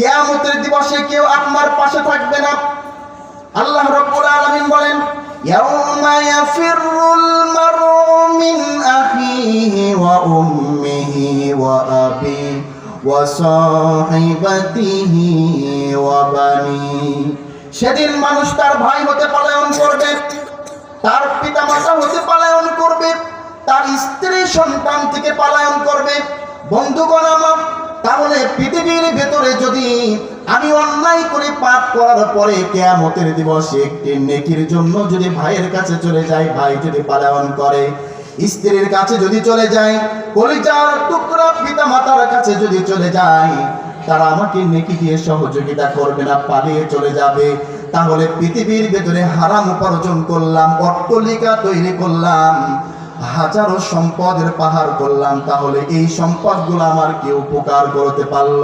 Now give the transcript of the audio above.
কিয়ামতের দিবসে কেউ আপনার পাশে থাকবে না। আল্লাহ রাব্বুল আলামিন বলেন, ইয়াউমা ইয়াফিরুল মারউ মিন আখিহি ওয়া উম্মিহি ওয়া আবিহি ওয়া সাহিবাতিহি ওয়া বানি। সেদিন মানুষ তার ভাই হতে পলায়ন করবে, তার পিতা মাতা হতে পলায়ন করবে, তার স্ত্রী সন্তান থেকে পলায়ন করবে। বন্ধুগণ আমার, তাহলে পৃথিবীর ভেতরে যদি আমি অন্যায় করে পাপ করার পরে কেয়ামতের দিবসে একটি নেকির জন্য যদি ভাইয়ের কাছে চলে যাই ভাই যদি পালায়ন করে, স্ত্রীর কাছে যদি চলে যায়, কলিজার টুকরা পিতা মাতার কাছে যদি চলে যায়, তারা আমাকে নেকি দিয়ে সহযোগিতা করবে না, পালিয়ে চলে যাবে। তাহলে পৃথিবীর ভেতরে হারাম উপার্জন করলাম, অট্টলিকা তৈরি করলাম, হাজারো সম্পদের পাহাড় করলাম, তাহলে এই সম্পদগুলো আমার কি উপকার করতে পারল?